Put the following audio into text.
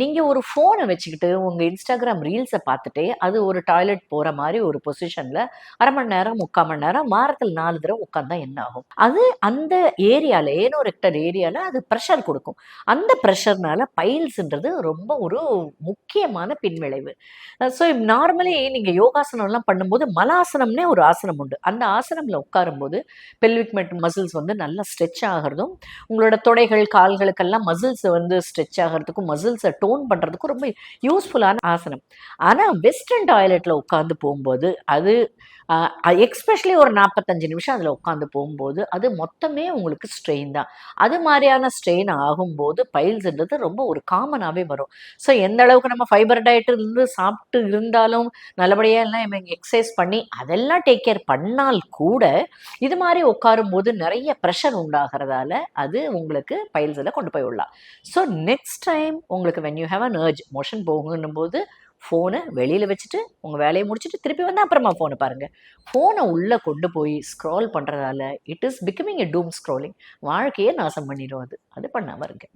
நீங்கள் ஒரு ஃபோனை வச்சுக்கிட்டு உங்கள் இன்ஸ்டாகிராம் ரீல்ஸை பார்த்துட்டே அது ஒரு டாய்லெட் போகிற மாதிரி ஒரு பொசிஷனில் அரை மணி நேரம் முக்கால் மணி நேரம் வாரத்தில் நாலு தடவை உட்காந்தா என்ன ஆகும்? அது அந்த ஏரியாவில் ஏனோரெக்டர் ஏரியாவில் அது ப்ரெஷர் கொடுக்கும். அந்த ப்ரெஷர்னால பைல்ஸ்ன்றது ரொம்ப ஒரு முக்கியமான பின்விளைவு. ஸோ நார்மலி நீங்கள் யோகாசனம்லாம் பண்ணும்போது மலாசனம்னே ஒரு ஆசனம் உண்டு. அந்த ஆசனமில் உட்காரும்போது பெல்விக் மசில்ஸ் வந்து நல்லா ஸ்ட்ரெச் ஆகிறதும் உங்களோட தொடைகள் கால்களுக்கெல்லாம் மசில்ஸ் வந்து ஸ்ட்ரெச் ஆகிறதுக்கும் மசில்ஸை டோன் பண்ணுறதுக்கும் ரொம்ப யூஸ்ஃபுல்லான ஆசனம். ஆனால் வெஸ்டர்ன் டாய்லெட்டில் உட்காந்து போகும்போது அது எக்ஸ்பெஷலி ஒரு நாற்பத்தஞ்சு நிமிஷம் அதில் உட்காந்து போகும்போது அது மொத்தமே உங்களுக்கு ஸ்ட்ரெயின் தான். அது மாதிரியான ஸ்ட்ரெயின் ஆகும்போது பைல்ஸ்ன்றது ரொம்ப ஒரு காமனாகவே வரும். ஸோ எந்த அளவுக்கு நம்ம ஃபைபர் டயட் இருந்து சாப்பிட்டு இருந்தாலும் நல்லபடியாக எல்லாம் எக்ஸசைஸ் பண்ணி அதெல்லாம் டேக் கேர் பண்ணால் கூட இது மாதிரி உட்காரும்போது நிறைய ப்ரெஷர் உண்டாகிறதால அது உங்களுக்கு பைல்ஸில் கொண்டு போய் விடலாம். ஸோ நெக்ஸ்ட் டைம் உங்களுக்கு when you have an urge motion போகுன்னும் போது ஃபோனை வெளியில் வச்சுட்டு உங்கள் வேலையை முடிச்சுட்டு திருப்பி வந்து அப்புறமா ஃபோனை பாருங்கள் ஃபோனை உள்ளே கொண்டு போய் ஸ்க்ரால் பண்ணுறதால it is becoming a doom scrolling வாழ்க்கையே நாசம் பண்ணிடும் அது. அது பண்ணாமல் இருங்க.